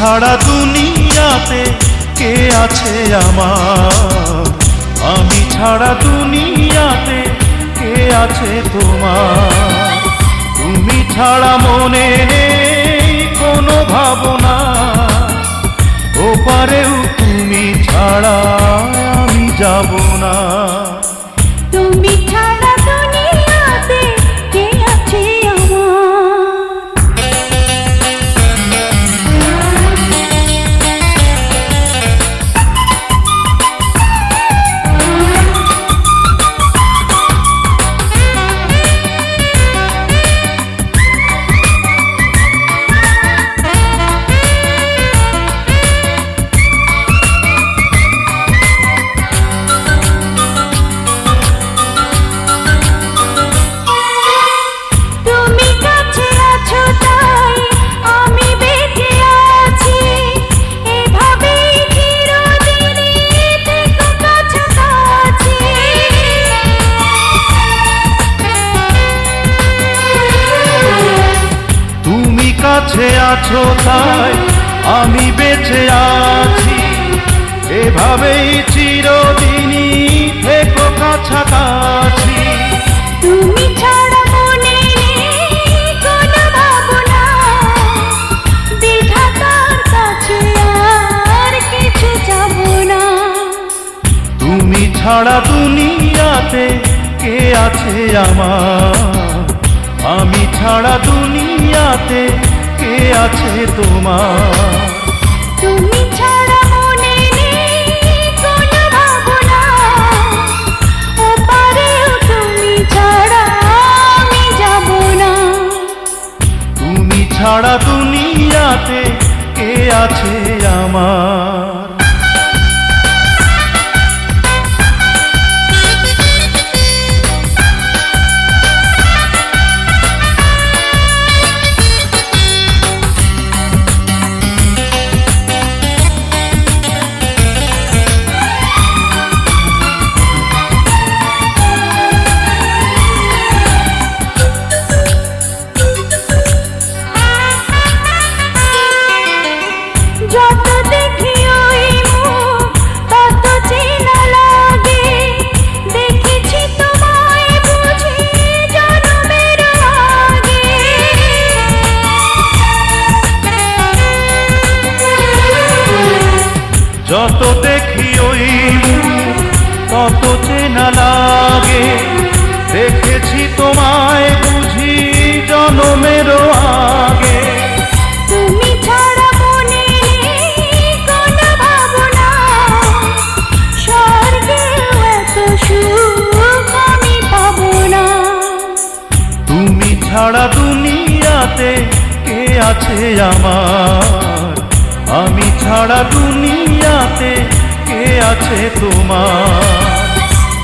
ছাড়া দুনিয়াতে কে আছে আমার? আমি ছাড়া দুনিয়াতে কে আছে তোমার? তুমি ছাড়া মনে নেই কোনো ভাবনা। ওপারেও তুমি ছাড়া আমি যাব না। তুমি ছাড়া কাছে আছো তাই আমি বেঁচে আছি। এভাবেই চিরদিনই থেকো কাছাকাছি। তুমি ছাড়া মনে কোনো ভাবনা। বিধাতার কাছে আর কিছু যাব না। তুমি ছাড়া দুনিয়াতে কে আছে আমার? আমি ছাড়া দুনিয়াতে আছে তোমার। তুমি ছাড়া মনে নেই কোনো ভাবনা। ওপারেও তুমি ছাড়া আমি যাব না। তুমি ছাড়া দুনিয়াতে কে আছে আমার? তত চেনা লাগে। দেখেছি তোমায় বুঝি জনমেরও আগে। তুমি ছাড়া মনে কোনো ভাবনা। স্বর্গেও এত সুখ আমি পাবো না। তুমি ছাড়া দুনিয়াতে কে আছে আমার? আমি ছাড়া দুনিয়াতে কে আছে তোমার।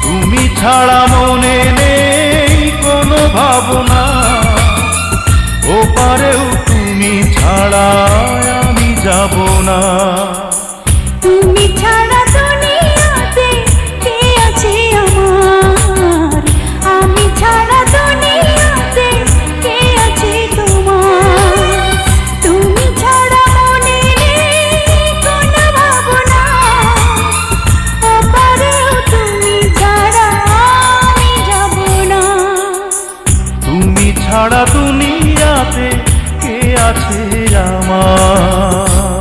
তুমি ছাড়া মনে নেই কোনো ভাবনা। ওপারেও তুমি ছাড়া আমি যাব না। ছাড়া দুনিয়াতে কে আছে আমার